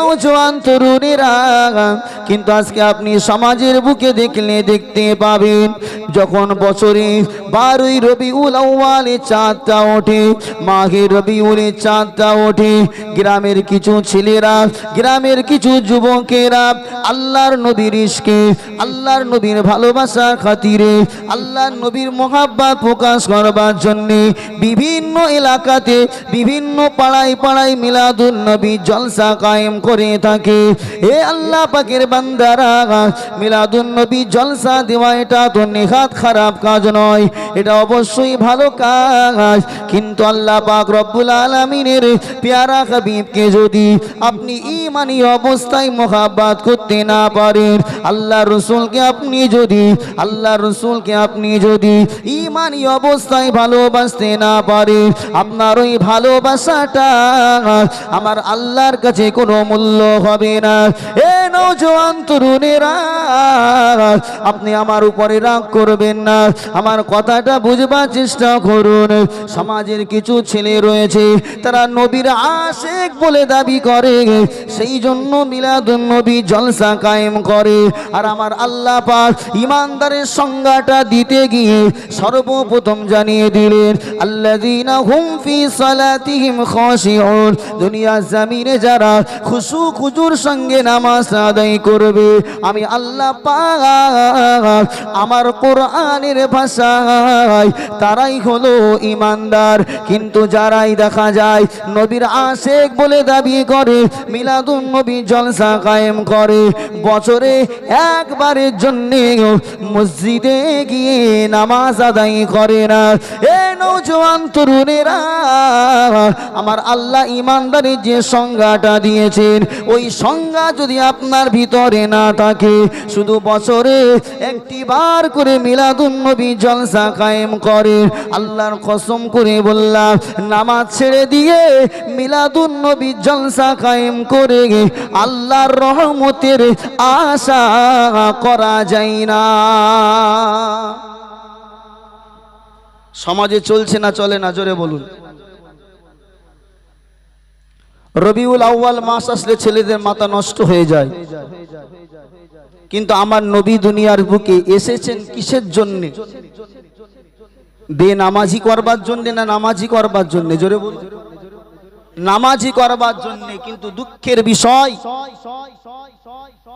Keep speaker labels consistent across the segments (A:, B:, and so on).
A: নৌজওয়ান তরুণেরা, কিন্তু আজকে আপনি সমাজের বুকে দেখলে দেখতে পাবেন, যখন বছরে বারোই রবিউল আউয়ালে চাঁদটা ওঠে, মাঘে রবিউলে চাঁদটা ওঠে, গ্রামের কিছু ছেলেরা, গ্রামের কিছু যুবকেরা আল্লাহর নবীর ইস্কে আল্লাহর নবীর ভালোবাসার খাতিরে, আল্লাহর নবীর মহাব্বাত প্রকাশ করবার জন্যে বিভিন্ন এলাকাতে, বিভিন্ন পাড়ায় পাড়ায় মিলাদুল নবী জলসা কায়েম করে থাকে। এ আল্লাহ পাকের বান্দারা, মিলাদুন নবী জলসা দেওয়া, এটা তো নেহাত খারাপ কাজ নয়, এটা অবশ্যই ভালো কাজ। কিন্তু আল্লাহ পাক রব্বুল আলমিনের পেয়ারা হাবিবকে যদি আপনি ইমানি অবস্থায় মোহাব্বাত করতে না পারেন আল্লাহ রসুলকে আপনি যদি আল্লাহ রসুলকে আপনি যদি ইমানি অবস্থায় ভালোবাসতে না পারেন, আপনার ওই ভালোবাসাটা আমার আল্লাহর কাছে কোনো মূল্য হবে না। এ নৌজওয়ান তরুণেরা, আপনি আমার উপরে রাগ করবেন না। আমার কথাটা বুঝবার চেষ্টা করুন। সমাজের কিছু ছেলে রয়েছে, তারা নবীর আশেক বলে দাবি করে। সেই জন্য মিলাদুন নবী জলসা কায়েম করে। আর আমার আল্লাহ পাক ইমানদারের সংজ্ঞাটা দিতে গিয়ে সর্বপ্রথম জানিয়ে দিলেন, আল্লাযীনা হুম ফি সালাতিহিম খাশিউন। দুনিয়া জমিনে যারা খুশু খুজুর সঙ্গে নামাজ আদায় করবে। আমি আল্লাহ আমার কোরআনের ভাষায়, তারাই হলো ইমানদার। কিন্তু যারাই দেখা যায় নবীর আশেক বলে দাবি করে, মিলাদুন নবী জলসা কায়েম করে। বছরে একবারের জন্য মসজিদে গিয়ে নামাজ আদায় করে না। এ নৌজওয়ান তরুণেরা, আমার আল্লাহ ইমানদারের যে সংজ্ঞাটা দিয়েছেন ওই সংজ্ঞা যদি আপনার ভিতরে না থাকে, শুধু বছরে একটি বার করে মিলাদুন নবী জলসা কায়েম করে আল্লাহর কসম করে বললাম, নামাজ ছেড়ে দিয়ে মিলাদুন নবী জলসা কায়েম করে আল্লাহর রহমতের আশা করা যায় না। সমাজে চলছে না, চলে না, জোরে বলুন। রবিউল আউয়াল মাস আসলে ছেলেদের মাথা নষ্ট হয়ে যায়। কিন্তু আমার নবী দুনিয়ার বুকে এসেছেন কিসের জন্য? বেনামাজি করবার জন্য না নামাজি করবার জন্য? জোরে বলুন। নামাজি করবার জন্য কিন্তু দুঃখের বিষয়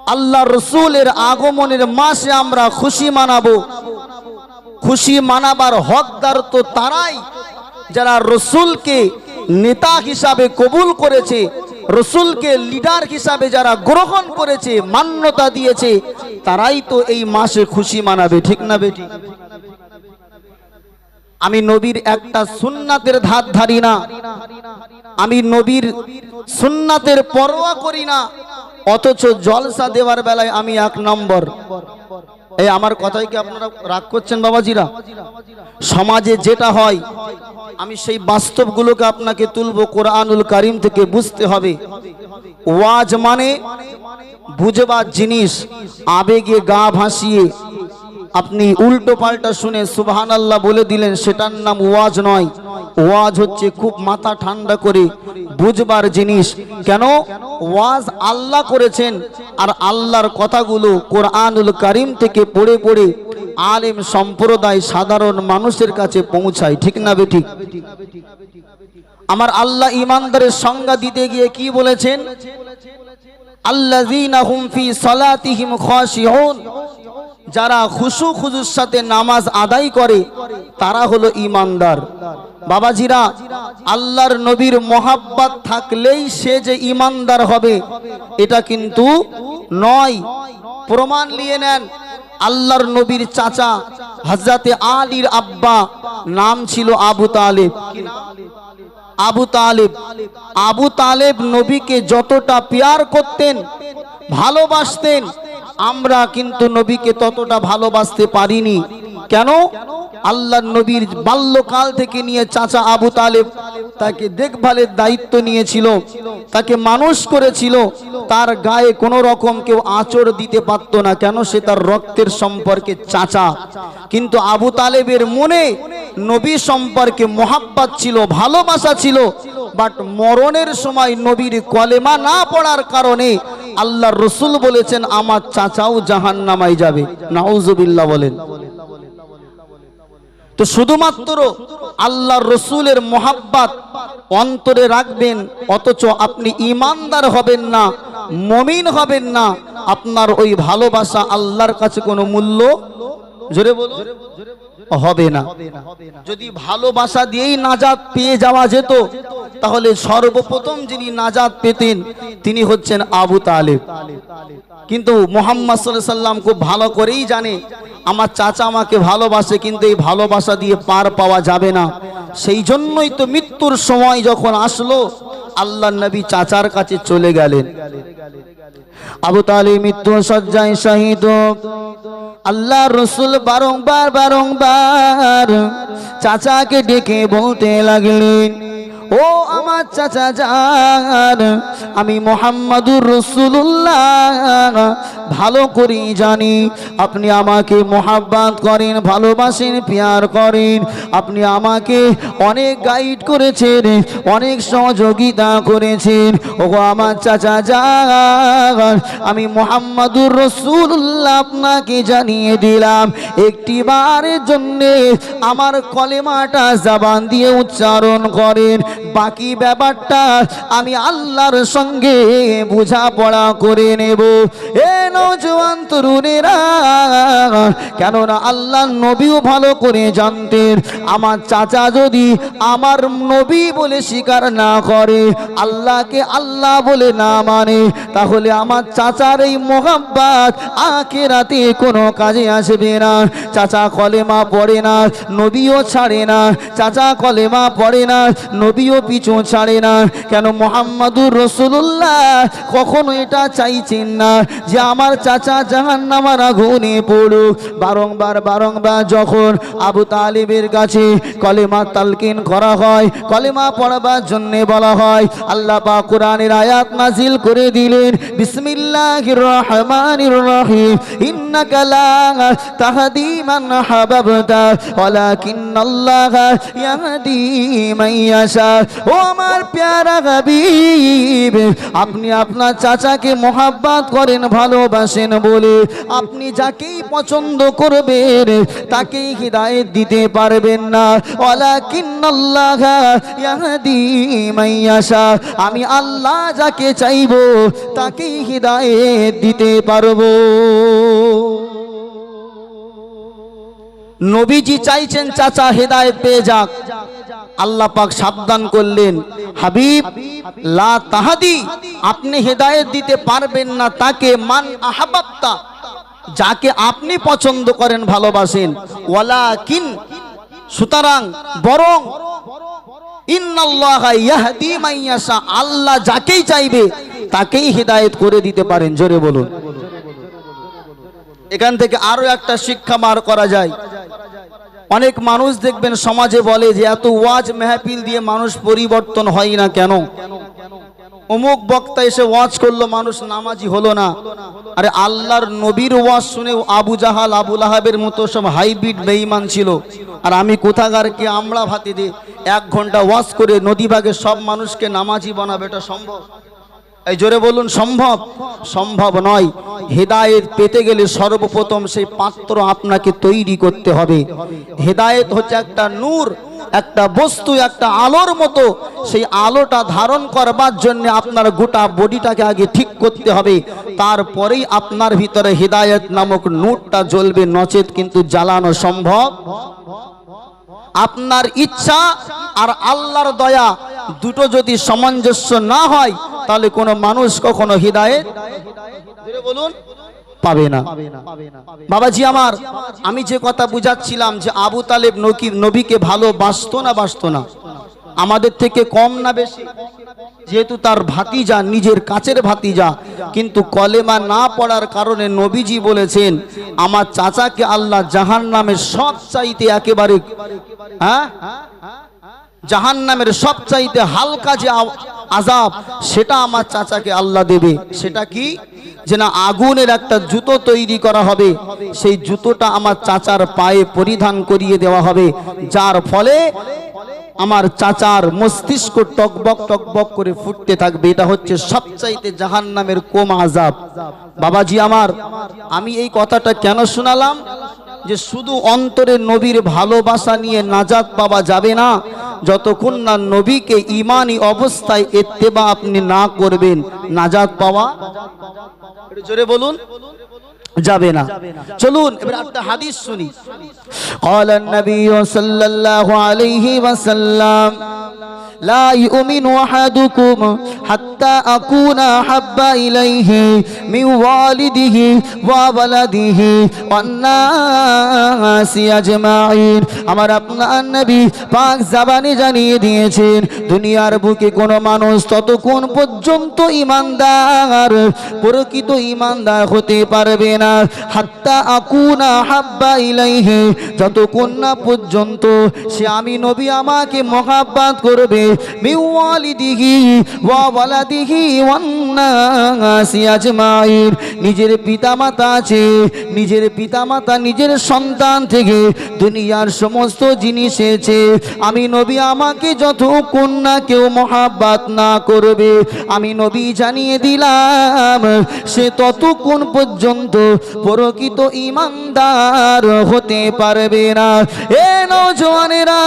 A: আল্লাহ রসুলের আগমনের মাসে আমরা খুশি মানাবো। খুশি মানাবার হকদার তো তারাই যারা রসুলকে নেতা হিসাবে কবুল করেছে, রসুলকে লিডার হিসাবে যারা গ্রহণ করেছে, মান্যতা দিয়েছে, তারাই তো এই মাসে খুশি মানাবে, ঠিক না বেটি? আমি নবীর একটা সুন্নাতের ধার ধারি না। আমি নবীর সুন্নাতের পরোয়া করি না। অথচ জলসা দেওয়ার বেলায় আমি এক নম্বর। এই আমার কথাই কি আপনারা রাগ করছেন বাবাজিরা? সমাজে যেটা হয়, আমি সেই বাস্তবগুলোকে আপনাকে তুলব, কোরআনুল কারিম থেকে বুঝতে হবে। ওয়াজ মানে বুঝবার জিনিস, আবেগে গা ভাসিয়ে আপনি উল্টো পাল্টা শুনে সুবহান আল্লাহ বলে দিলেন, সেটার নাম ওয়াজ নয়। ওয়াজ হচ্ছে খুব মাথা ঠান্ডা করে বুঝবার জিনিস। কেন? ওয়াজ আল্লাহ করেছেন, আর আল্লাহর কথাগুলো কোরআনুল কারিম থেকে পড়ে পড়ে আলেম সম্প্রদায় সাধারণ মানুষের কাছে পৌঁছায়। ঠিক না বে ঠিক? আমার আল্লাহ ইমানদারের সংজ্ঞা দিতে গিয়ে কি বলেছেন? আল্লাযীনা হুম ফি সালাতিহিম খাশিউন যারা খুশু খুজুর সাথে নামাজ আদায় করে, তারা হলো ইমানদার। বাবাজিরা, আল্লাহর নবীর মোহাব্বত থাকলেই সে যে ইমানদার হবে, এটা কিন্তু নয়। প্রমাণ নিয়ে নেন, আল্লাহর নবীর চাচা হজরতে আলীর আব্বা, নাম ছিল আবু তালেব। আবু তালেব আবু তালেব নবীকে যতটা পেয়ার করতেন, ভালোবাসতেন আমরা কিন্তু নবীকে ততটা ভালোবাসতে পারিনি। কেন? আল্লাহ নবীর বাল্যকাল থেকে নিয়ে চাচা আবু তালেব তাকে দেখভালের দায়িত্ব নিয়েছিল। তাকে মানুষ করেছিল, তার গায়ে কোনো রকম কেউ আচর দিতে পারত না। কেন? সে তার রক্তের সম্পর্কে চাচা। কিন্তু আবু তালেবের মনে নবী সম্পর্কে মোহাব্বত ছিল, ভালোবাসা ছিল। বাট মরণের সময় নবীর কলেমা না পড়ার কারণে আল্লাহ রসুল বলেছেন, আমার চাচাও জাহান নামাই যাবে। নাউজুবিল্লাহ বলেন। তো শুধুমাত্র আল্লাহ রসুলের মোহাব্বাত অন্তরে রাখবেন, অথচ আপনি ইমানদার হবেন না, মমিন হবেন না, আপনার ওই ভালোবাসা আল্লাহর কাছে কোনো মূল্য জোরে বলুন? হবে না। যদি ভালোবাসা দিয়েই নাজাদ পেয়ে যাওয়া যেত, তাহলে সর্বপ্রথম যিনি নাজাদ পেতেন, তিনি হচ্ছেন আবু তালেব। কিন্তু মোহাম্মদ সাল্লাম খুব ভালো করেই জানে আমার চাচা আমাকে ভালোবাসে, কিন্তু এই ভালোবাসা দিয়ে পার পাওয়া যাবে না। সেই জন্যই তো মৃত্যুর সময় যখন আসলো, আল্লাহ নবী চাচার কাছে চলে গেলেন। আবু তালি মৃত্যু সজ্জায় শহীদ আল্লাহ রসুল বারংবার বারংবার চাচাকে ডেকে বলতে লাগলেন ও আমার চাচা যান আমি মোহাম্মদুর রসুল্লাহ ভালো করে জানি, আপনি আমাকে মোহাব্বাত করেন, ভালোবাসেন, পেয়ার করেন। আপনি আমাকে অনেক গাইড করেছেন, অনেক সহযোগিতা করেছেন। ও আমার চাচা যান আমি মোহাম্মদুর রসুল্লাহ আপনাকে জানিয়ে দিলাম একটি বারের জন্যে আমার কলেমাটা জবান দিয়ে উচ্চারণ করেন। বাকি ব্যাপারটা আমি আল্লাহর সঙ্গে বোঝাপড়া করে নেব। এ নজওয়ান তরুণেরা, কেননা আল্লাহ নবীও ভালো করে জানতেন। আমার চাচা যদি আমার নবী বলে স্বীকার না করে, আল্লাহকে আল্লাহ বলে না মানে তাহলে আমার চাচার এই মোহাব্বাত আখেরাতে কোনো কাজে আসবে না। চাচা কলেমা পড়ে না, নবীও ছাড়ে না। চাচা কলেমা পড়ে না নবীও পিছু ছাড়ে না। কেন মোহাম্মদুর রসুল্লাহ কখনো এটা চাইছেন না যে আমার চাচা জাহান নামার আগুনে পড়ুক। বারংবার বারংবার যখন আবু তালিবের কাছে কলেমা তালকিন করা হয়, কলেমা পড়াবার জন্য বলা হয়, আল্লাহ পা কোরআনের আয়াত নাজিল করে দিলেন, বিসমিল্লাহির রহমানির রহিম, ইন্নাকা লা তাহদি মান হাবাবতা, ওয়ালাকিন্নাল্লাহা ইয়াহদি মান ইয়াশা। ও আমার প্যারা হাবিব, আপনি আপনার চাচাকে মোহাব্বত করেন, ভালোবাসেন বলে আপনি যাকেই পছন্দ করবেন, তাকেই হৃদায়ত দিতে পারবেন না। মান ইয়াশা, আমি আল্লাহ যাকে চাইব, তাকেই হৃদায়ত দিতে পারব। নবীজি চাইছেন চাচা হেদায়েত পেয়ে যাক। আল্লাহ পাক সাবধান করলেন। হাবিব, লা তাহাদি, আপনি হেদায়েত দিতে পারবেন না, তাকে মান আহাবাত্তা যাকে আপনি পছন্দ করেন, ভালোবাসেন। ওয়ালা কিন সুতরাং বরং আল্লাহ যাকেই চাইবে, তাকেই হেদায়েত করে দিতে পারেন। জোরে বলুন। এখান থেকে আরও একটা শিক্ষা মার করা যায়। অনেক মানুষ দেখবেন সমাজে বলে যে এত ওয়াজ মেহফিল দিয়ে মানুষ পরিবর্তন হয় না কেন? অমুক বক্তা এসে ওয়াজ করল, মানুষ নামাজি হলো না। আরে আল্লাহর নবীর ওয়াজ শুনে আবু জাহাল, আবু লাহাবের মতো সব হাইব্রিড বেঈমান ছিল। আর আমি কোথাকার কে আমড়া ভাতি দিয়ে এক ঘণ্টা ওয়াজ করে নদীভাগে সব মানুষকে নামাজি বানাবে এটা সম্ভব? এই জোরে বলুন, সম্ভব? সম্ভব নয়। হেদায়েত পেতে গেলে সর্বপ্রথম সেই পাত্র আপনাকে তৈরি করতে হবে। হেদায়েত হচ্ছে একটা নূর, একটা বস্তু, একটা আলোর মতো। সেই আলোটা ধারণ করবার জন্য আপনার গোটা বডিটাকে আগে ঠিক করতে হবে। তারপরেই আপনার ভিতরে হেদায়েত নামক নূরটা জ্বলবে নচেত কিন্তু জ্বালানো সম্ভব। আপনার ইচ্ছা আর আল্লাহর দয়া দুটো যদি সামঞ্জস্য না হয়, তাহলে কোনো মানুষ কখনো হৃদায়ত বলুন, পাবে না। বাবাজি আমার, আমি যে কথা বুঝাচ্ছিলাম যে আবু তালেব নকি নবীকে ভালোবাসতো না, বাসতো না। আমাদের থেকে কম না বেশি। যেহেতু তার ভাতিজা, নিজের কাছের ভাতিজা, কিন্তু কলেমা না পড়ার কারণে নবীজি বলেছেন, আমার চাচাকে আল্লাহ জাহান নামের সব চাইতে একেবারে হ্যাঁ? জাহান নামের সব চাইতে হালকা যে আজাব সেটা আমার চাচাকে আল্লাহ দেবে। সেটা কি? যে না, আগুনের একটা জুতো তৈরি করা হবে। সেই জুতোটা আমার চাচার পায়ে পরিধান করিয়ে দেওয়া হবে। যার ফলে আমার চাচার মস্তিষ্ক টকবক টকবক করে ফুটতে থাকবে। এটা হচ্ছে সবচাইতে জাহান নামের কোম আজাব বাবাজি আমার, আমি এই কথাটা কেন শোনালাম? যে শুধু অন্তরে নবীর ভালোবাসা নিয়ে নাজাত পাওয়া যাবে না যতক্ষণ না নবীকে ইমানি অবস্থায় এত্তেবা আপনি না করবেন নাজাত পাওয়া একটু জোরে বলুন যাবে না চলুন এবার একটা হাদিস শুনি قال النبي صلى الله عليه وسلم لا يؤمن أحدكم حتى أكون أحب إليه من والده وولده والناس أجمعين আমার আপনার নবী পাক জাবানে জানিয়ে দিয়েছেন দুনিয়ার বুকে কোনো মানুষ ততক্ষণ পর্যন্ত ইমানদার প্রকৃত ইমানদার হতে পারবে না হাত্তা আকুনা হাব্বা ইলাইহি যতক্ষণ না পর্যন্ত সে আমি নবী আমাকে মহাব্বাত করবে ওয়া ওয়ালাদিহি ওয়ান নাসি আজমাইন। নিজের পিতামাতা আছে, নিজের সন্তান থেকে দুনিয়ার সমস্ত জিনিস এসে আমি নবী, আমাকে যতক্ষণ না কেউ মহাব্বাত না করবে। আমি নবী জানিয়ে দিলাম, সে ততক্ষণ পর্যন্ত প্রকৃত ইমানদার হতে পারবে না। এ নজওয়ানেরা,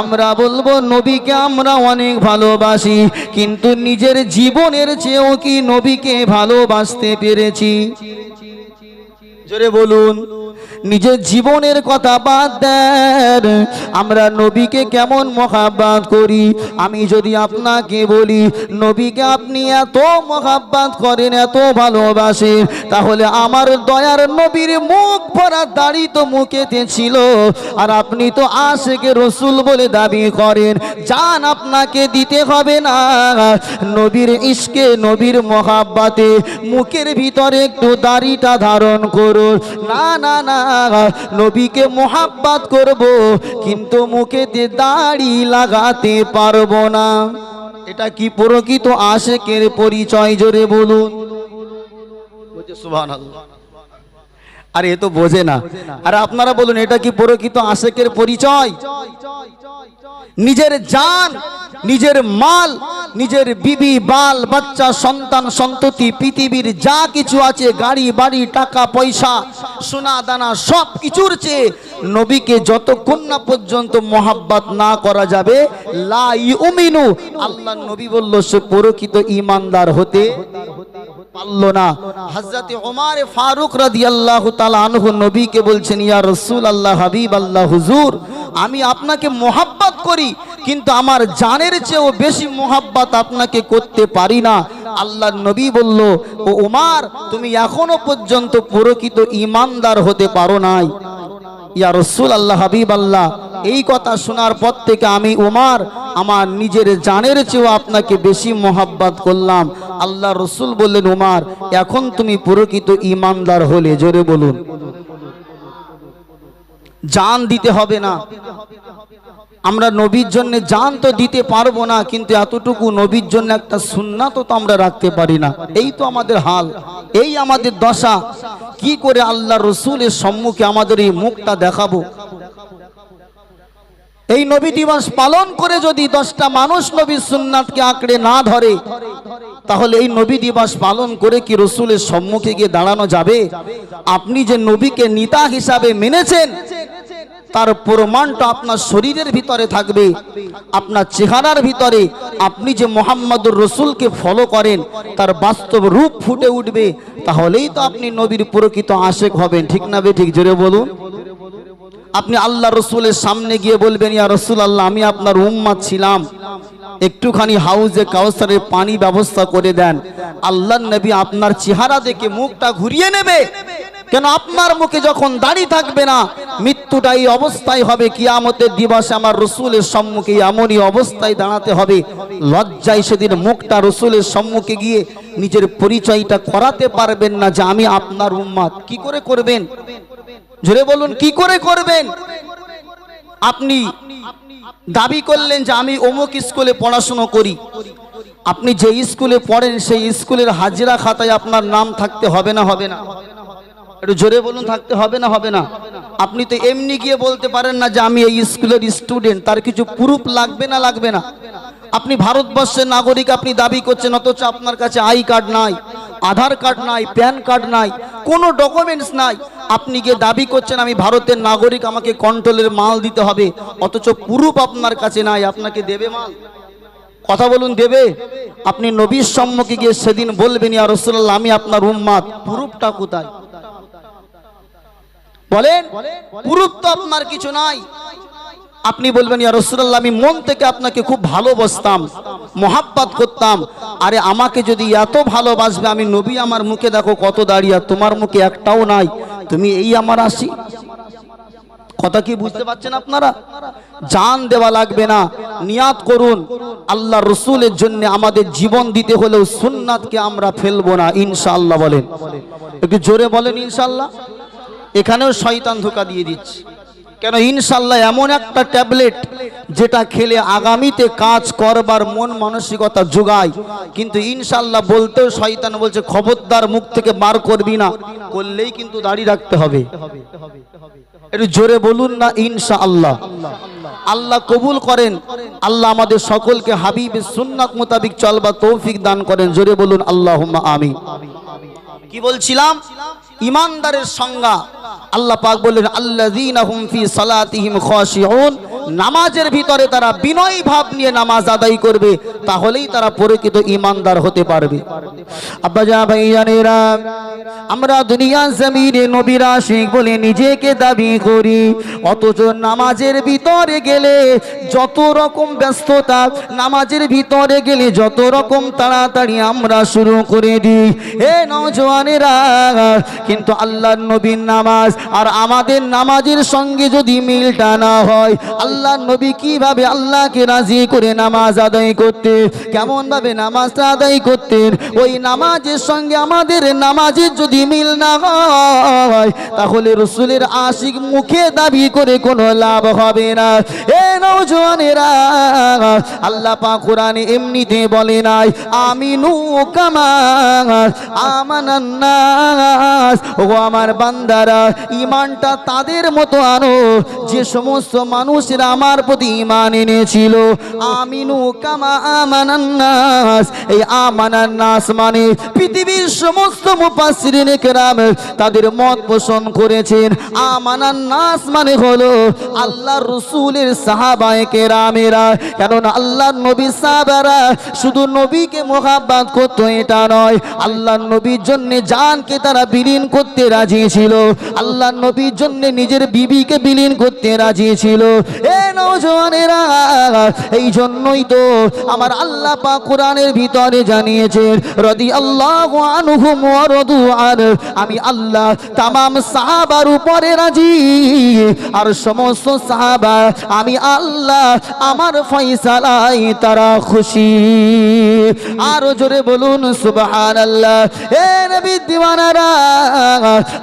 A: আমরা বলব নবীকে আমরা অনেক ভালোবাসি কিন্তু নিজের জীবনের চেয়েও কি নবীকে ভালোবাসতে পেরেছি? জোরে বলুন, নিজের জীবনের কথা বাদ দেন। আমরা নবীকে কেমন মহাব্বাত করি? আমি যদি আপনাকে বলি, নবীকে আপনি এত মহাব্বাত করেন, এত ভালোবাসেন, তাহলে আমার দয়ার নবীর মুখ ভরা দাড়ি তো মুখেতে ছিল। আর আপনি তো আশেকে রসুল বলে দাবি করেন জান আপনাকে দিতে হবে না। নবীর ইস্কে নবীর মহাব্বাতে মুখের ভিতরে একটু দাড়িটা ধারণ করুন। না না না নবীকে মোহাব্বাত করব কিন্তু মুখেতে দাড়ি লাগাতে পারব না। এটা কি প্রকৃত আশেকের পরিচয়? জোরে বলুন। আর আরে এ তো বোঝে না। আর আপনারা বলুন এটা কি প্রকৃত আশেকের পরিচয়? নিজের জান, নিজের মাল, নিজের বিবি, বাল, বাচ্চা, সন্তান, সন্ততি, পৃথিবীর যা কিছু আছে, গাড়ি, বাড়ি, টাকা, পয়সা, সোনা, দানা, সব কিছুর চেয়ে নবীকে যতক্ষণ না পর্যন্ত মোহাব্বত না করা যাবে লাই ইউমিনু, আল্লাহ নবী বলল, সে প্রকৃত ইমানদার হতে না। হযরতে ওমর ফারুক রাদিয়াল্লাহু তাআলা আনহু নবীকে বলছেন, ইয়া রাসূল আল্লাহ হাবিব আল্লাহ হুজুর, আমি আপনাকে মোহাব্বত করি, কিন্তু আমার জানের চেয়েও বেশি মোহাব্বত আপনাকে করতে পারি না। আল্লাহ নবী বলল, ও ওমার তুমি এখনও পর্যন্ত প্রকৃত ইমানদার হতে পারো নাই। ইয়া রসুল আল্লাহ হাবিব আল্লাহ এই কথা শোনার পর থেকে আমি উমার, আমার নিজের জানের চেয়েও আপনাকে বেশি মোহাব্বত করলাম। আল্লাহ রসুল বললেন, উমার, এখন তুমি প্রকৃত ইমানদার হলে। জোরে বলুন। জান দিতে হবে না। আমরা নবীর জন্য জান তো দিতে পারব না, কিন্তু এতটুকু নবীর জন্য একটা সুন্নাত তো আমরা রাখতে পারি না। এই তো আমাদের হাল, এই আমাদের দশা। কি করে আল্লাহ রসুলের সম্মুখে আমাদের এই মুখটা দেখাবো? এই নবী দিবস পালন করে যদি দশটা মানুষ নবী সুন্নাতকে আঁকড়ে না ধরে, তাহলে এই নবী দিবস পালন করে কি রসুলের সম্মুখে গিয়ে দাঁড়ানো যাবে? আপনি যে নবীকে নিতা হিসাবে মেনেছেন, তার প্রমাণটা আপনার শরীরের ভিতরে থাকবে, আপনার চেহারার ভিতরে। আপনি যে মোহাম্মদুর রসুলকে ফলো করেন, তার বাস্তব রূপ ফুটে উঠবে, তাহলেই তো আপনি নবীর প্রকৃত আশেক হবেন। ঠিক না বে ঠিক? জোরে বলুন। আপনি আল্লাহ রসুলের সামনে গিয়ে বলবেন, ইয়া রসুল আল্লাহ আমি আপনার উম্মাদ ছিলাম। একটুখানি হাউজে কাউসারের পানি ব্যবস্থা করে দেন। আল্লাহ নবী আপনার চেহারা দেখে মুখটা ঘুরিয়ে নেবে। কেন আপনার মুখে যখন দাড়ি থাকবে না, মৃত্যুটা এই অবস্থায় হবে। কিয়ামতের দিবসে আমার রসুলের সম্মুখে এমনই অবস্থায় দাঁড়াতে হবে। লজ্জায় সেদিন মুখটা রসুলের সম্মুখে গিয়ে নিজের পরিচয়টা করাতে পারবেন না যে আমি আপনার উম্মাদ। কি করে করবেন? জোরে বলুন, কি করে করবেন? আপনি দাবি করলেন যে আমি অমুক স্কুলে পড়াশুনো করি। আপনি যে স্কুলে পড়েন, সেই স্কুলের হাজিরা খাতায় আপনার নাম থাকতে হবে না হবে না। একটু জোরে বলুন, থাকতে হবে না হবে না। আপনি তো এমনি গিয়ে বলতে পারেন না যে আমি এই স্কুলের স্টুডেন্ট, তার কিছু প্রুফ লাগবে না লাগবে না। আপনি ভারতবর্ষের নাগরিক, আপনি দাবি করছেন, অথচ আপনার কাছে আই কার্ড নাই, আধার কার্ড নাই, প্যান কার্ড নাই, কোনো ডকুমেন্টস নাই। আপনি গিয়ে দাবি করছেন, আমি ভারতের নাগরিক, আমাকে কন্ট্রোলের মাল দিতে হবে, অথচ পুরুপ আপনার কাছে নাই, আপনাকে দেবে মাল? কথা বলুন, দেবে? আপনি নবীর সম্মুখে গিয়ে সেদিন বলবেন, ইয়া রসুল্লাহ আমি আপনার উম্মাদ পুরুপটা কোথায়? বলেন পুরুপ তো আপনার কিছু নাই। আপনি বলবেন, ইয়া রসুল্লাহ আমি মন থেকে আপনাকে খুব ভালোবাসতাম, মোহাব্বত করতাম। আরে আমাকে যদি এত ভালোবাসবে, আমি নবী আমার মুখে দেখো কত দাঁড়িয়ে তোমার মুখে একটাও নাই। তুমি এই আমার আসি কথা কি বুঝতে পারছেন আপনারা? জান দেওয়া লাগবে না, নিয়াত করুন। আল্লাহ রসুলের জন্য আমাদের জীবন দিতে হলেও সুন্নাতকে আমরা ফেলব না, ইনশাআল্লাহ বলেন। একটু জোরে বলেন, ইনশাআল্লাহ। এখানেও শয়তান ধোকা দিয়ে দিচ্ছে। কেন ইনশাল্লাহ এমন একটা ট্যাবলেট যেটা খেলে আগামীতে কাজ করবার মন মানসিকতা যোগায়। কিন্তু ইনশাল্লাহ বলতেও শয়তান বলছে, খবরদার মুখ থেকে বার করবি না। করলেই কিন্তু দাঁড়িয়ে রাখতে হবে। একটু জোরে বলুন না ইনশা আল্লাহ আল্লাহ কবুল করেন। আল্লাহ আমাদের সকলকে হাবিবের সুন্নাত মোতাবিক চলবা তৌফিক দান করেন। জোরে বলুন আল্লাহ আমি কি বলছিলাম? ইমানদারের সংজ্ঞা। আল্লাহ পাক বললেন, আল্লাযীনা হুম ফি সালাতিহিম খাশিউন। নামাজের ভিতরে তারা বিনয় ভাব নিয়ে নামাজ আদায় করবে, তাহলেই তারা পরিচিত ইমানদার হতে পারবে। আব্বা যা ভাইজানেরা আমরা দুনিয়া জমিনে নবীর আশিক বলে নিজেকে দাবি করি। অথচ নামাজের ভিতরে গেলে যত রকম ব্যস্ততা, নামাজের ভিতরে গেলে যত রকম তাড়াতাড়ি আমরা শুরু করে দিই। হে নজওয়ানেরা কিন্তু আল্লাহর নবীর নামাজ আর আমাদের নামাজের সঙ্গে যদি মিলটা না হয়, আল্লাহর নবী কীভাবে আল্লাহকে রাজি করে নামাজ আদায় করতে কেমন ভাবে নামাজটা আদায় করতেন? ওই নামাজের সঙ্গে আমাদের নামাজের যদি মিল না হয়, তাহলে রসুলের আশিক মুখে দাবি করে কোনো লাভ হবে না। এ নৌজওয়ানেরা আল্লাহ পাক কোরআনে এমনিতে বলে নাই আমি আমিনু কামা আমানান্নাস। ও আমার বান্দারা ইমানটা তাদের মতো আনো। যে সমস্ত মানুষেরা আমার প্রতি ইমান এনেছিল। আমিনু কামা আমানান্নাস। এই আমানান্নাস মানে পৃথিবীর সমস্ত মুফাসসিরিন কেরাম তাদের মত পোষণ করেছেন। আমানান্নাস মানে হলো আল্লাহ রসুলের সাহাবায়ে কেরামেরা। কারণ আল্লাহ নবী সাহাবারা শুধু নবীকে মোহাব্বত করতো, এটা নয়। আল্লাহ নবীর জন্য জানকে তারা বিলীন করতে রাজি ছিল। আল্লাহ নবীর জন্য নিজের বিবিকে বিলীন করতে রাজি ছিল। এ নওজওয়ানেরা এই জন্যই তো আমার আল্লাহ পাক কোরআনের ভিতরে জানিয়েছেন রদি আল্লাহ আমি আল্লাহ তামাম সাহাবার উপরে রাজি। আর সমস্ত সাহাবা, আমি আল্লাহ আমার ফয়সালাই তারা খুশি। আরও জোরে বলুন, সুবহানাল্লাহ। এ নবী দিওয়ানারা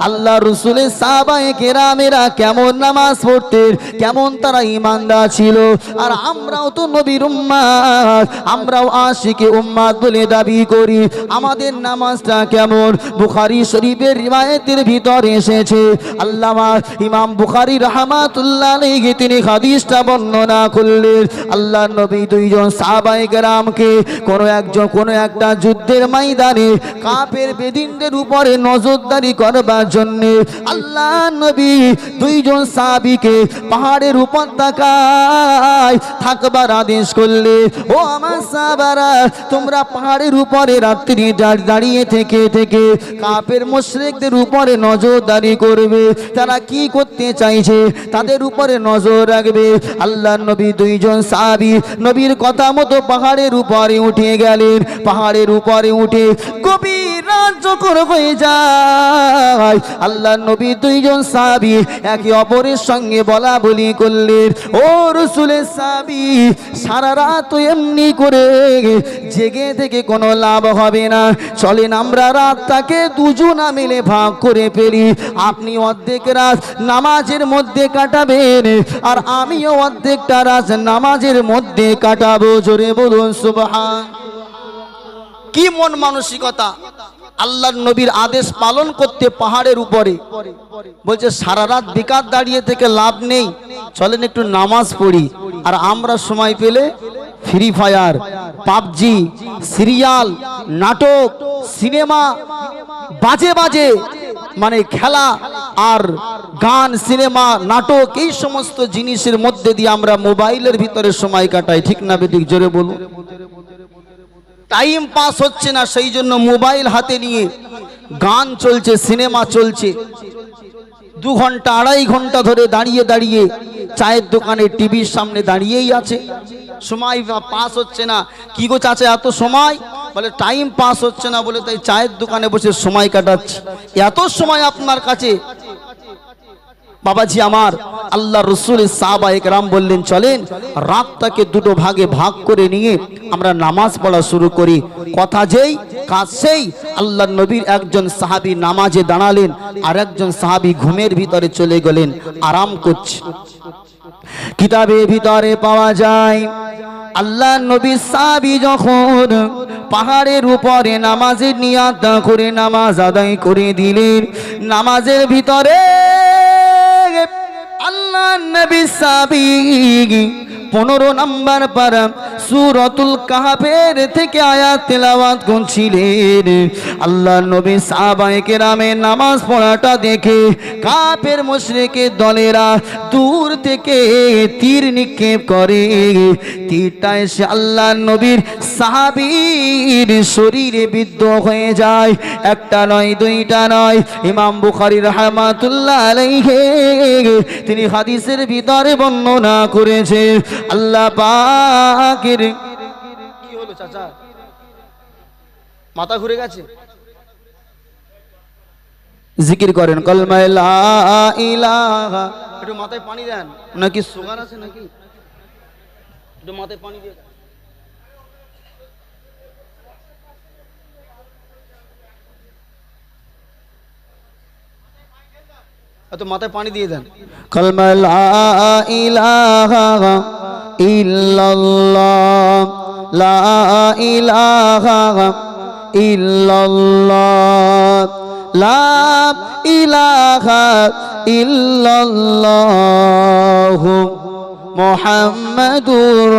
A: আল্লাহ রসুলের সাহাবায়ে কেরামেরা কেমন নামাজ পড়তেন, কেমন তারা ইমানদার ছিল। আর আমরাও তো নবীর উম্মাদ, আমরাও আশিকে উম্মাদ বলে দাবি করি। আমাদের নামাজটা কেমন? বুখারি শরীফের রিওয়ায়াতের ভিতর এসেছে। আল্লামা ইমাম বুখারী রাহমাতুল্লাহ তিনি হাদিসটা বর্ণনা করলেন, আল্লাহ নবী দুইজন সাবাই কেরামকে কোনো একজন কোনো একটা যুদ্ধের ময়দানে কাপের বেদিনদের উপরে নজরদারি করবার জন্য আল্লাহ নবী দুইজন সাহাবীকে পাহাড়ের উপর তাকায় থাকবার আদেশ করলে, ও আমার সাহাবারা, তোমরা পাহাড়ের উপরে রাত্রি দাঁড়িয়ে থেকে থেকে কাপের মুশরিকদের উপরে নজরদারি করবে। তারা কি করতে চাইছে? তাদের উপরে নজর রাখবে। আল্লাহ নবী দুইজন সাহাবী নবীর কথা মতো পাহাড়ের উপরে উঠে গেলেন। পাহাড়ের উপরে উঠে গভীর যখন হয়ে যায়, আল্লাহ নবী দুইজন সাহাবি একে অপরের সঙ্গে বলা বলি করলেন, ও রসুলের সাহাবি, সারা রাত এমনি করে জেগে থেকে কোনো লাভ হবে না। চলেন আমরা রাতটাকে দুজনা মিলে ভাগ করে ফেলি। আপনি অর্ধেক রাত নামাজের মধ্যে কাটাবেন আর আমিও অর্ধেকটা রাত নামাজের মধ্যে কাটাবো। জোরে বলুন, সুবহান কি মন মানসিকতা? আল্লাহর নবীর আদেশ পালন করতে পাহাড়ের উপরে। বলছে সারা রাত বেকার দাঁড়িয়ে থেকে লাভ নেই, চলেন একটু নামাজ পড়ি। আর আমরা সময় পেলে ফ্রি ফায়ার পাবজি, সিরিয়াল, নাটক, সিনেমা, বাজে বাজে মানে খেলা আর গান, সিনেমা, নাটক, এই সমস্ত জিনিসের মধ্যে দিয়ে আমরা মোবাইলের ভিতরে সময় কাটাই। ঠিক না বেদিক? জোরে বলুন। টাইম পাস হচ্ছে না, সেই জন্য মোবাইল হাতে নিয়ে গান চলছে সিনেমা চলছে। দু ঘণ্টা, আড়াই ঘণ্টা ধরে দাঁড়িয়ে দাঁড়িয়ে চায়ের দোকানে টিভির সামনে দাঁড়িয়েই আছে। সময় পাস হচ্ছে না। কি গো চাচা, এত সময়? বলে টাইম পাস হচ্ছে না বলে তাই চায়ের দোকানে বসে সময় কাটাচ্ছি। এত সময় আপনার কাছে বাবাজি আমার আল্লাহ রসুলের সাহাবা একরাম বললেন, চলেন রাতটাকে দুটো ভাগে ভাগ করে নিয়ে আমরা নামাজ পড়া শুরু করি। কথা যেই, কাজ সেই আল্লাহ নবীর একজন সাহাবী নামাজে দাঁড়ালেন আর একজন সাহাবী ঘুমের ভিতরে চলে গেলেন, আরাম করছে। কিতাবের ভিতরে পাওয়া যায় আল্লাহ নবী সাবি যখন পাহাড়ের উপরে নামাজের নিয়াত করে নামাজ আদায় করে দিলেন, নামাজের ভিতরে নবী সাবি পনেরো নাম্বার পারা সুরতুল কাহাবের থেকে আয়াত তেলাওয়াত করছিলেন। আল্লাহ নবী সাহাবায়ে কেরামে নামাজ পড়াটা দেখে কাপের মুশরিকের দলেরা দূর থেকে তীর নিক্ষেপ করে। তীরটা এসে আল্লাহ নবীর সাহাবীর শরীরে বিদ্ধ হয়ে যায়। একটা নয়, দুইটা নয়। ইমাম বুখারী রহমাতুল্লাহ তিনি হাদিসের ভিতরে বর্ণনা করেছে আল্লাহ পাকের। কি হলো চাচা? মাথা ঘুরে গেছে? জিকির করেন কলমায় লা ইলাহা। একটু মাথায় পানি দেন। নাকি সুগার আছে নাকি? একটু মাথায় পানি দিয়ে দেন। এত মাথায় পানি দিয়ে দেন। কলমা লা ইলাহা। ইল্লাল্লাহ লা লা মুহাম্মাদুর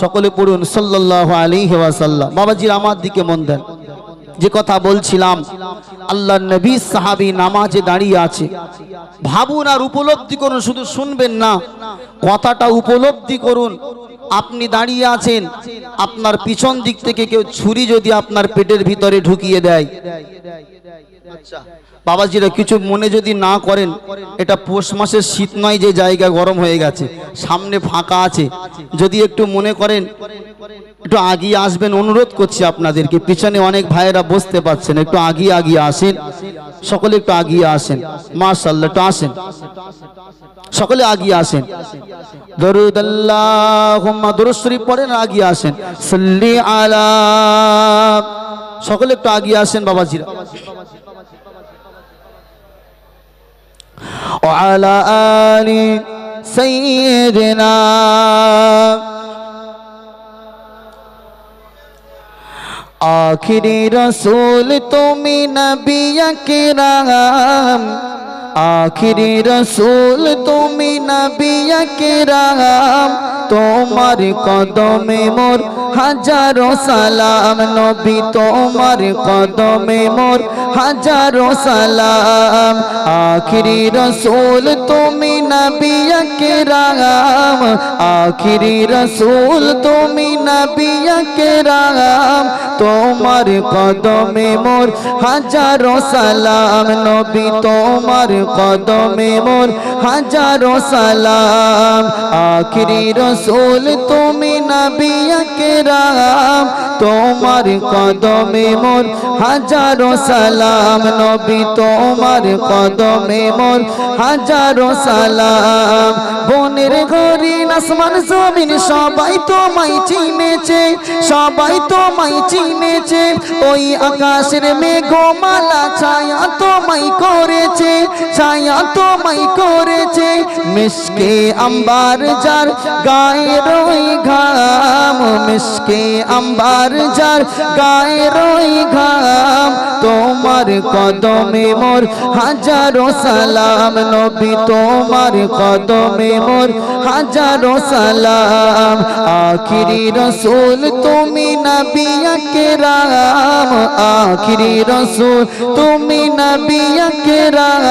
A: সকলে পড়ুন সাল্লাল্লাহু আলাইহি ওয়াসাল্লাম। বাবাজির আমার দিকে মন দেন। যে কথা বলছিলাম আল্লাহ নবী সাহাবি নামাজে দাঁড়িয়ে আছে। ভাবুন আর উপলব্ধি করুন, শুধু শুনবেন না। কথাটা উপলব্ধি করুন। আপনি দাঁড়িয়ে আছেন, আপনার পিছন দিক থেকে কেউ ছুরি যদি আপনার পেটের ভিতরে ঢুকিয়ে দেয়। আচ্ছা। বাবাজিরা কিছু মনে যদি না করেন, এটা পৌষ মাসের শীত নয় যে জায়গা গরম হয়ে গেছে, সামনে ফাঁকা আছে। যদি একটু মনে করেন, একটু আগিয়ে আসবেন, অনুরোধ করছি আপনাদেরকে, পিছনে অনেক ভাইয়েরা বসতে পারছেন, একটু আগিয়ে আগিয়ে আসেন, সকলে একটু আগিয়ে আসেন মাশাল্লাহ একটু আসেন, সকলে আগিয়ে আসেন। দরুদ আল্লাহুম্মা, দরুদ শরীফ পড়েন, আগিয়ে আসেন। সাল্লি আলা, সকলে একটু আগিয়ে আসেন, বাবাজিরা। وعلى آل سيدنا آخری رسول تمہیں نبی اکرام আখিরি রসুল, তুমি নবী আকরাম। তোমার কদমে মোর হাজারো সালাম, নবী তোমার কদমে মোর হাজারো সালাম। আখিরি রসুল, তুমি নবী আকরাম। আখিরি রসুল, তুমি নবী আকরাম। তোমার কদমে মোর হাজারো সালাম, নবী তোমার কদমে মোর হাজারো সালাম। আখিরি রসুল তুমি নবী আকরাম তোমার কদমে মোর হাজারো সালাম। নবী, তোমার কদমে মোর হাজারো সালাম। বনের ঘরি আসমান, জমিন, সবাই তোমায় চিনেছে, সবাই তোমায় চিনেছে। ওই আকাশের মেঘমালা ছায়া তোমায় করেছে, ছায়া তোমায় করেছে। মিশকে আম্বার যার গায়ের ওই ঘাম মিশকে আম্বার যার গায়ের ওই ঘাম। তোমার কদমে মোর হাজারো সালাম, নবী তোমার কদমে মোর হাজারো সালাম। আখিরি রসুল, তুমি নবিয়া কেরাম আখিরি রসুল, তুমি নবিয়া কেরাম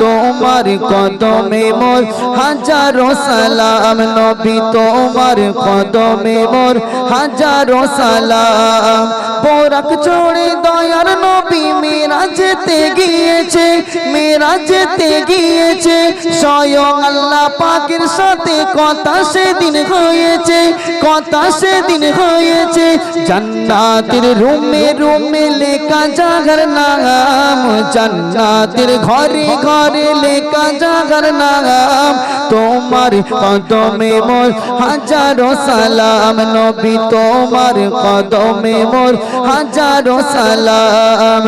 A: তোমার কদমে মোর হাজারো সালাম, নবী তোমার কদমে মোর হাজারো সালাম। বোরাক চড়ে দয়ার নবী মেরা যেতে গিয়েছে মেরা যেতে গিয়েছে, স্বয়ং আল্লাহ পাকের সাথে কথা সেদিন হয়েছে, কথা সেদিন হয়েছে। জান্নাতের রুমে রুমে লেখা জাগার নাম, জান্নাতের ঘরে ঘরে লেখা জাগার নাম তোমার কদমে মোর হাজারো সালাম নবী তোমার কদমে মোর হাজারো সালাম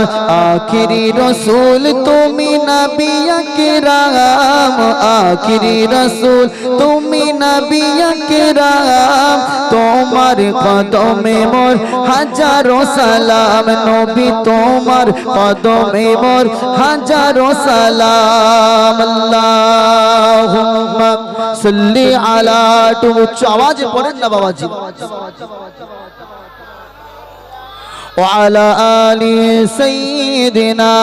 A: আখিরি রসুল তুমি নবী আকরাম আখিরি রসুল তুমি নবী আকরাম তোমার কদমে মোর হাজারো সালাম নবী তোমার কদমে মোর হাজারো সালাম আল্লাহুম্মা সাল্লি আলা টু উচ্চ আওয়াজে পড়েন না বাবাজি وعلى آل سيدنا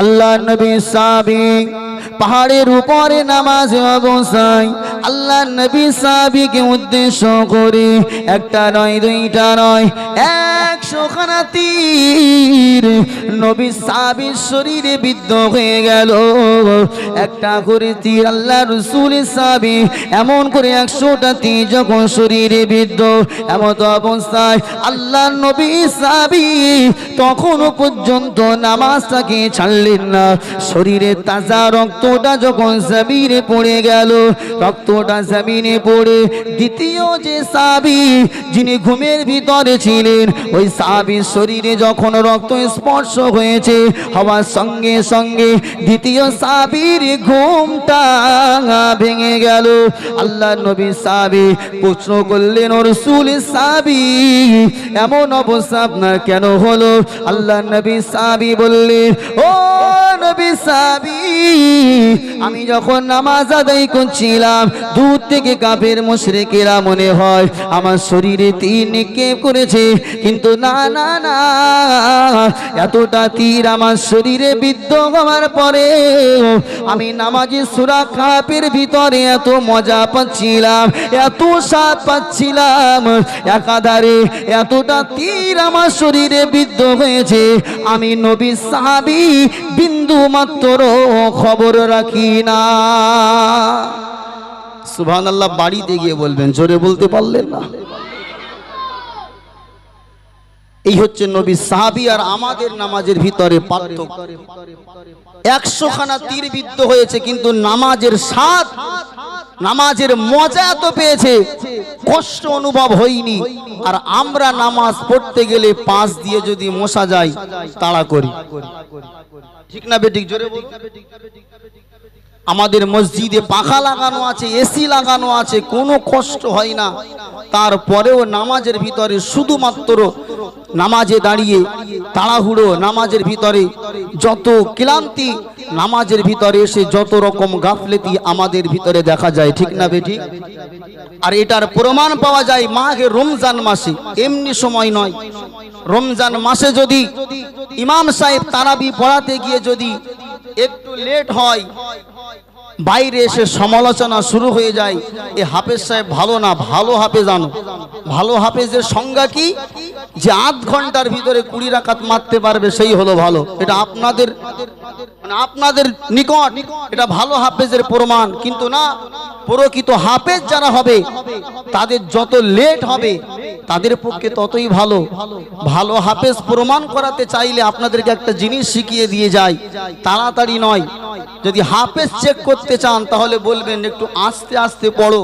A: আল্লাহ নবী সাবিক পাহাড়ের উপরে নামাজ অবস্থায় আল্লাহ নবী সাবিকে উদ্দেশ্য করে একটা নয়, দুইটা নয়, একশো খানা তীর নবী সাবির শরীরে বিদ্ধ হয়ে গেল। একটা করে তীর আল্লাহ রসুল সাবি এমন করে একশোটা তীর যখন শরীরে বিদ্ধ এমন অবস্থায় আল্লাহ নবী সাবি তখনও পর্যন্ত নামাজটাকে ছাড়লেন না। শরীরে তাজা রক্তটা যখন জমিনে পড়ে গেল, রক্তটা জমিনে পড়ে দ্বিতীয় যে সাবি, যিনি ঘুমের ভিতরে ছিলেন, ওই সাবির শরীরে যখন রক্ত স্পর্শ হয়েছে, হওয়ার সঙ্গে সঙ্গে দ্বিতীয় সাবির ঘুমটা ভেঙে গেল। আল্লাহ নবী সাবি প্রশ্ন করলেন ওর রসুল সাবি, এমন অবস্থা আপনার কেন হলো? আল্লাহ নবী সাবি বললেন, ও নবী সাবি আমি যখন নামাজ আদায় করছিলাম, দূর থেকে কাপের মুশরিকেরা মনে হয় আমার শরীরে তীর নিক্ষেপ করেছে। কিন্তু না না না, এতটা তীর আমার শরীরে বিদ্ধ হওয়ার পরে আমি নামাজি সুরা খাপের ভিতরে এত মজা পাচ্ছিলাম, এত স্বাদ পাচ্ছিলাম, একাধারে এতটা তীর আমার শরীরে বিদ্ধ হয়েছে। আমি নবী সাহাবি বিন্দু মাত্র খবর রাখি না। সুবহান আল্লাহ বাড়িতে গিয়ে বলবেন, জোরে বলতে পারলেন না। এই হচ্ছে নবী সাহাবি আর আমাদের নামাজের ভিতরে পার্থক্য। একশো খানা তীর বিদ্ধ হয়েছে, কিন্তু নামাজের স্বাদ, নামাজের মজা এত পেয়েছে, কষ্ট অনুভব হয়নি। আর আমরা নামাজ পড়তে গেলে পাশ দিয়ে যদি মশা যায়, তাড়া করি। ঠিক না বেঠিক? জোরে আমাদের মসজিদে পাখা লাগানো আছে এসি লাগানো আছে, কোনো কষ্ট হয় না। তারপরেও নামাজের ভিতরে শুধুমাত্র নামাজে দাঁড়িয়ে তাড়াহুড়ো, নামাজের ভিতরে যত ক্লান্তি, নামাজের ভিতরে এসে যত রকম গাফলেতি আমাদের ভিতরে দেখা যায়, ঠিক না বেটি? আর এটার প্রমাণ পাওয়া যায় মাঘে রমজান মাসে, এমনি সময় নয়। রমজান মাসে যদি ইমাম সাহেব তারাবি পড়াতে গিয়ে যদি একটু লেট হয় বাইরে এসে সমালোচনা শুরু হয়ে যায়, এ হাফেজ সাহেব ভালো না, ভালো হাফেজ আনো। ভালো হাফেজের সংজ্ঞা কি? যে আধ ঘণ্টার ভিতরে কুড়ি রাকাত মারতে পারবে, সেই হলো ভালো। এটা আপনাদের আপনাদের নিকট এটা ভালো হাফেজের প্রমাণ, কিন্তু না, প্রকৃত হাফেজ যারা হবে, তাদের যত লেট হবে, তাদের পক্ষে ততই ভালো। ভালো হাফেজ প্রমাণ করাতে চাইলে আপনাদেরকে একটা জিনিস শিখিয়ে দিয়ে যায় তাড়াতাড়ি নয়। যদি হাফেজ চেক করতে চান, তাহলে বলবেন, একটু আস্তে আস্তে পড়ো,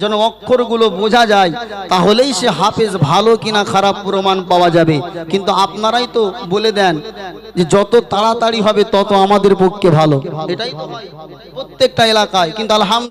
A: যেন অক্ষরগুলো বোঝা যায়, তাহলেই সে হাফেজ ভালো কিনা খারাপ প্রমাণ পাওয়া যাবে। কিন্তু আপনারাই তো বলে দেন যে যত তাড়াতাড়ি হবে, তত আমাদের পক্ষে ভালো। এটাই তো প্রত্যেকটা এলাকায়। কিন্তু আলহাম